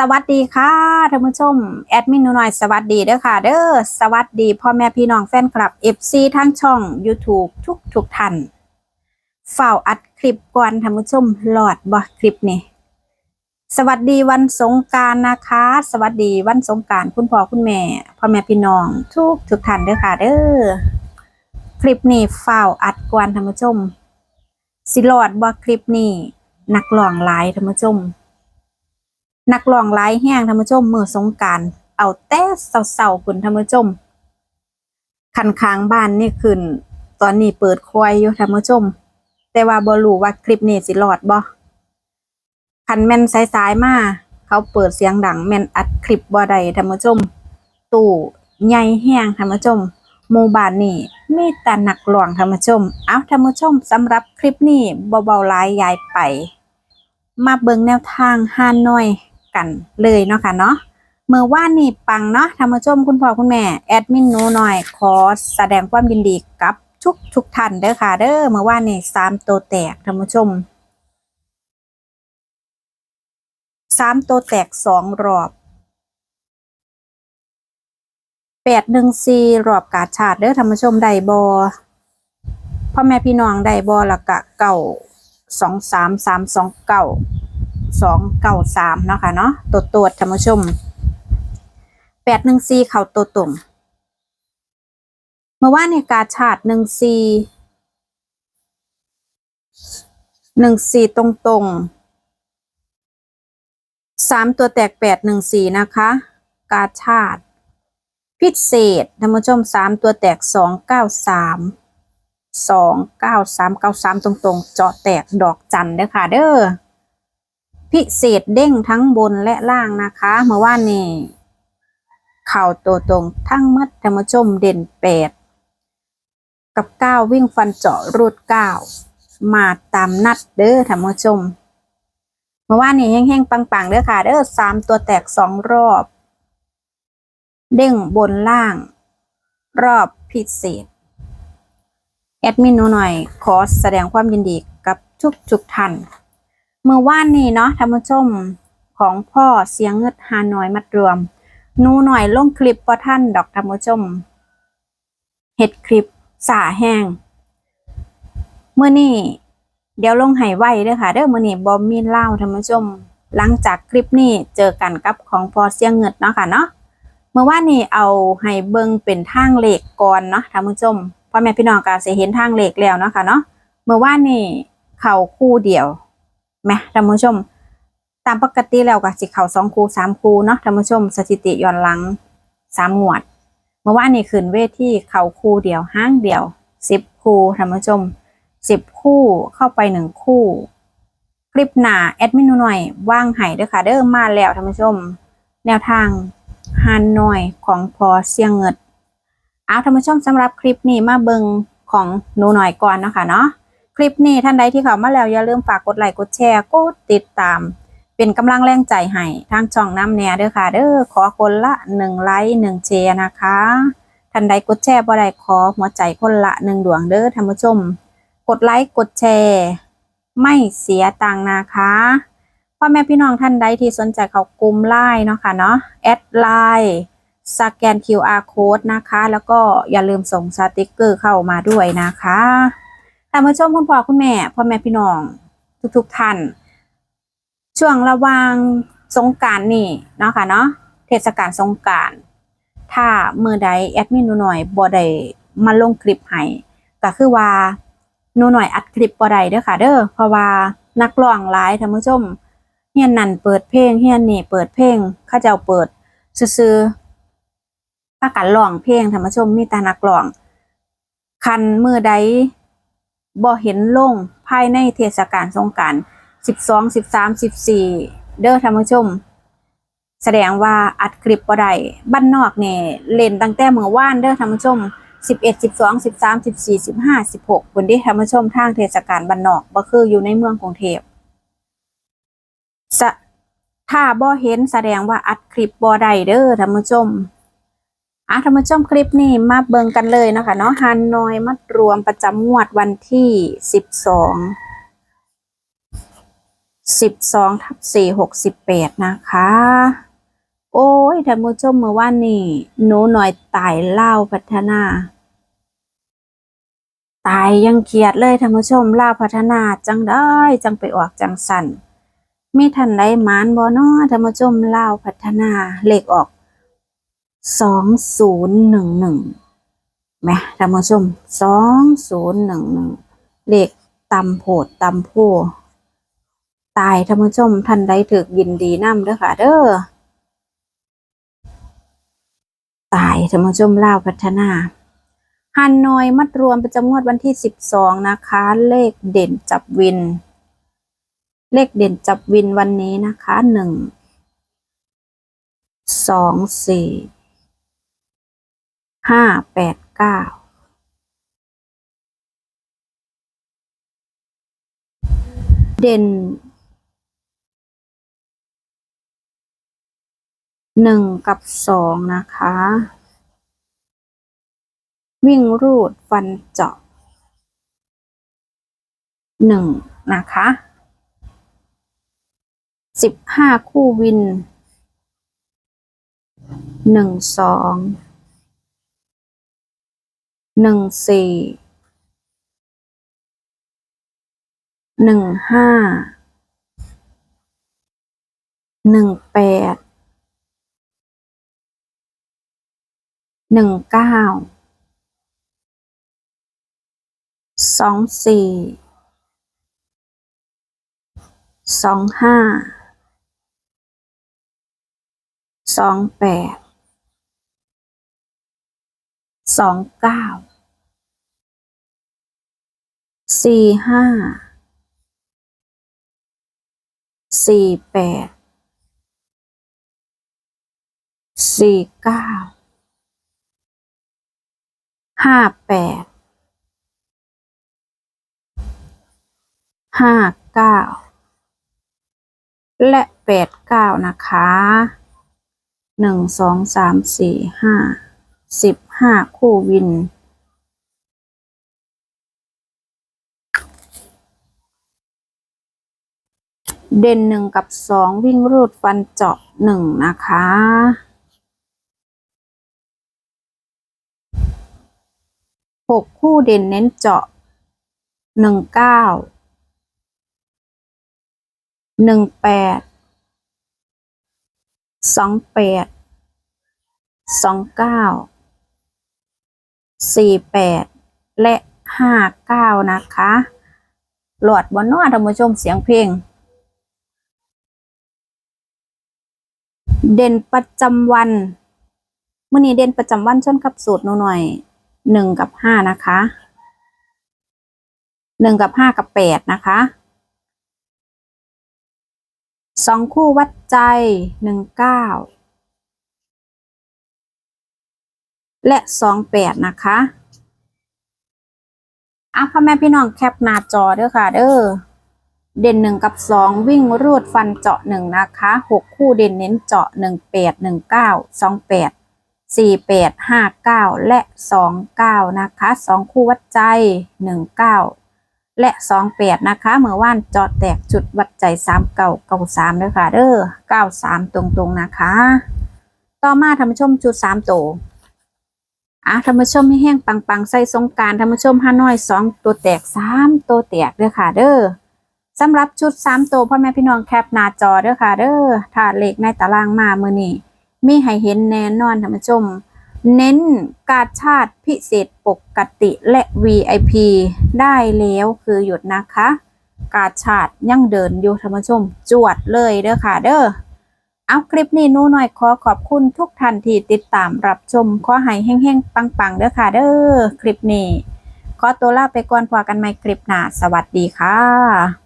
สวัสดีค่ะท่านผู้ชมแอดมินหนูหน่อยสวัสดีเด้อค่ะเด้อสวัสดีพ่อแม่พี่น้องแฟนคลับ FC ทั้งช่อง YouTube ทุกทุกท่านเฝ้าอัดคลิปก่อนท่านผู้ชมหลอดบ่คลิปนี้สวัสดีวันสงการนะคะ สวัสดีวันสงการคุณพ่อคุณแม่พ่อแม่พี่น้องทุกทุกท่านเด้อค่ะเด้อคลิปนี้เฝ้าอัดก่อนท่านผู้ชมสิหลอดบ่คลิปนี้นักร้องหลายท่านผู้ชม นักร้องหลายแห้งท่านผู้ชมมือสงการเอาแต่เศร้าๆคุณท่านผู้ชมคันค้างบ้านนี่ขึ้น ตอนนี้เปิดควยอยู่ท่านผู้ชม แต่ว่าบ่รู้ว่าคลิปนี้สิรอดบ่คันแม่นสายๆมาเขาเปิดเสียงดังแม่นอัดคลิปบ่ได้ท่านผู้ชม ตู้ใหญ่แห้งท่านผู้ชมหมู่บ้านนี่มีแต่หนักร้องท่านผู้ชม เอ้าท่านผู้ชมสำหรับคลิปนี้เบาๆหลายยายไป มาเบิ่งแนวทางฮานอย กันเลยเนาะค่ะเนาะเมื่อว่านนี่ปังเนาะท่านผู้ชมคุณพ่อคุณแม่แอดมินหนูหน่อยขอแสดงความยินดีกับทุกทุกท่านเด้อค่ะ เด้อเมื่อว่านนี่สามตัวแตกท่านผู้ชมสามตัวแตกสองรอบแปดหนึ่งสี่รอบกาชาดเด้อท่านผู้ชมได้บอพ่อแม่พี่น้องได้บอละกะเก่าสองสามสามสองเก่า สองเก้าสามเนาะค่ะเนาะตัวตัวท่านผู้ชมแปดหนึ่งสี่เข่าตัวตุ่มเมื่อว่าในกาชาติหนึ่งสี่หนึ่งสี่ตรงตรงสามตัวแตกแปดหนึ่งสี่นะคะ กาชาติพิเศษท่านผู้ชมสามตัวแตกสองเก้าสามสองเก้าสามเก้าสามตรงตรงๆเจาะแตกดอกจันเด้อค่ะเด้อ พิเศษเด้งทั้งบนและล่างนะคะเมื่อวานนี้เข่าตัวตรงทั้งมัดธรรมชมเด่นแปดกับเก้าวิ่งฟันเจาะรูดเก้ามาตามนัดเด้อธรรมชมเมื่อวานนี้แห้งๆปังๆเด้อค่ะเด้อสามตัวแตกสองรอบ เด้งบนล่าง รอบพิเศษแอดมินหนูหน่อย ขอแสดงความยินดีกับทุกทุกๆท่าน เมื่อวานนี้เนาะท่านผู้ชมของพ่อเสียงเงืดฮานอยมัดรวมนูหน่อยลงคลิปว่าท่านดอกท่านผู้ชมเห็ดคลิปสาแห้งเมื่อนี้เดี๋ยวลงให้ไว้เด้อค่ะเด้อมื่อนี้บอมมีเล่าท่านผู้ชม หลังจากคลิปนี้เจอกันกับของพ่อเสียงเงืดเนาะค่ะเนาะเมื่อว่านนี้เอาให้เบิงเป็นทางเหลขก่อนเนาะท่านผู้ชมพ่อแม่พี่น้องก็สิเห็นทางเหลขแล้วเนาะค่ะเนาะเมื่อว่านนี้เข่าคู่เดียว แหมท่านผู้ชม ตามปกติแล้วก็สิเข่าสองคูสามคูเนาะท่านผู้ชม สถิติย้อนหลังสามงวด เมื่อวานนี้ขึ้นเวทีเข่าคูเดียวห้างเดียวสิบคูท่านผู้ชมสิบคู่เข้าไปหนึ่งคู่ คลิปหนาแอดมินหน่อยว่างไห้ด้อค่ะ เด้อมาแล้วท่านผู้ชม แนวทางฮานหน่อยของพอเสียงเงิดเอาท่านผู้ชมสำหรับคลิปนี้มาเบิงของหนูหน่อยก่อนเนาะคะเนาะ คลิปนี้ท่านใดที่เข้ามาแล้วอย่าลืมฝากกดไลค์กดแชร์กดติดตาม เป็นกำลังแรงใจให้ทางช่องน้ำแน่เด้อค่ะ เด้อขอคนละหนึ่งไลค์หนึ่งแชร์นะคะท่านใดกดแชร์บ่ได้ขอหัวใจคนละหนึ่งดวงเด้อท่านผู้ชม กดไลค์กดแชร์ ไม่เสียตังค์นะคะพ่อแม่พี่น้องท่านใดที่สนใจเขากลุ่มไลน์เนาะค่ะเนาะแอดไลน์สแกน QR code นะคะ แล้วก็อย่าลืมส่งสติกเกอร์เข้ามาด้วยนะคะ ท่านผู้ชมคุณพ่อคุณแม่พ่อแม่พี่น้อง ทุกๆท่าน ช่วงระว่างสงการนี่เนาะค่ะเนาะเทศกาลสงการถ้าเมื่อใดแอดมินหนูหน่อยบ่ได้มาลงคลิปให้ก็คือว่าหนูหน่อยอัดคลิปบ่ได้เด้อค่ะ เด้อเพราะว่านักร้องหลายท่านผู้ชมเฮียนนั่นเปิดเพลงเฮียนนี่เปิดเพลงเขาเจ้าเปิดซื่อๆพากันร้องเพลงท่านผู้ชมมีแต่นักร้อง คันมือใด บ่เห็นลงภายในเทศกาลสงการสิบสองสิบสามสิบสี่เด้อท่านผู้ชม แสดงว่าอัดคลิปบ่ได้บ้านนอกเนี่ยเล่นตั้งแต่เมื่อวานเด้อท่านผู้ชมสิบเอ็ดสิบสองสิบสามสิบสี่สิบห้าสิบหกบนที่ท่านผู้ชมทางเทศกาลบ้านนอกบ่คืออยู่ในเมืองกรุงเทพถ้าบ่เห็นแสดงว่าอัดคลิปบ่ได้เด้อท่านผู้ชม อะท่านผู้ชมคลิปนี้มาเบิ่งกันเลยนะคะเนาะฮันนอยมัดรวมประจำงวดวันที่สิบสองสิบสองทับสี่หกสิบแปดนะคะ โอ้ยท่านผู้ชมเมื่อวานนี่หนูหน่อยตายเล่าพัฒนา ตายยังเกียดเลยท่านผู้ชมเล่าพัฒนาจังได้จังไปออกจังสันมีท่านใดหมานบ่เนาะท่านผู้ชมเล่าพัฒนาเลขออก สองศูนย์หนึ่งหนึ่งแหมท่านผู้ชมสองศูนย์หนึ่งหนึ่งเลขตำโพดตำโพตายท่านผู้ชมท่านใดถึกยินดีนำเด้อค่ะ เด้อตายท่านผู้ชมเล่าพัฒนาฮันนอยมัดรวมประจำงวดวันที่12นะคะ เลขเด่นจับวิน เลขเด่นจับวินวันนี้นะคะหนึ่งสองสี่ ห้าแปดเก้าเด่นหนึ่งกับสองนะคะ วิ่งรูดฟันเจาะหนึ่งนะคะสิบห้าคู่วินหนึ่งสอง หนึ่งสี่หนึ่งห้าหนึ่งแปดหนึ่งเก้าสองสี่สองห้าสองแปด สองเก้าสี่ห้าสี่แปดสี่เก้าห้าแปดห้าเก้าและแปดเก้านะคะหนึ่งสองสามสี่ห้าสิบ ห้าคู่วิน เด่นหนึ่งกับสองวิ่งรูดฟันเจาะหนึ่งนะคะ หกคู่เด่นเน้นเจาะหนึ่งเก้าหนึ่งแปดสองแปดสองเก้า สี่แปดและห้าเก้านะคะ หลอดบนนอท่านผู้ชมเสียงเพลง เด่นประจำวันเมื่อนี้เด่นประจำวันชนกับสูตรหนูหน่อยหนึ่งกับห้านะคะหนึ่งกับห้ากับแปดนะคะสองคู่วัดใจหนึ่งเก้า และสองแปดนะคะอะพ่อแม่พี่น้องแคปหน้าจอเด้อค่ะ เด้อเด่นหนึ่งกับสองวิ่งรูดฟันเจาะหนึ่งนะคะหกคู่เด่นเน้นเจาะหนึ่งแปดหนึ่งเก้าสองแปดสี่แปดห้าเก้าและสองเก้านะคะสองคู่วัดใจหนึ่งเก้าและสองแปดนะคะเมื่อว่านเจอดแตกจุดวัดใจสามเก่าเก่าสามด้วยค่ะ เด้อเก้าสามตรงๆนะคะ ต่อมาท่านผู้ชมจุดสามโตว อะท่านผู้ชมให้แห้งปังๆใส่สงการท่านผู้ชมห้าน้อยสองตัวแตกสามตัวแตกเด้อค่ะ เด้อสำหรับชุดสามตัวพ่อแม่พี่น้องแคปหน้าจอเด้อค่ะ เด้อถ้าเลขในตารางมาเมื่อนี้มีให้เห็นแน่นอนท่านผู้ชม เน้นการชาติพิเศษปกติและ VIP ได้แล้วคือหยุดนะคะ การชาติยังเดินอยู่ท่านผู้ชม จวดเลยเด้อค่ะ เด้อ เอาคลิปนี้นูหน่อยขอขอบคุณทุกท่านที่ติดตามรับชม ขอให้แห้งๆ ปังๆ เด้อค่ะเด้อคลิปนี้ ขอตัวลาไปก่อนพอกันใหม่คลิปหน้า สวัสดีค่ะ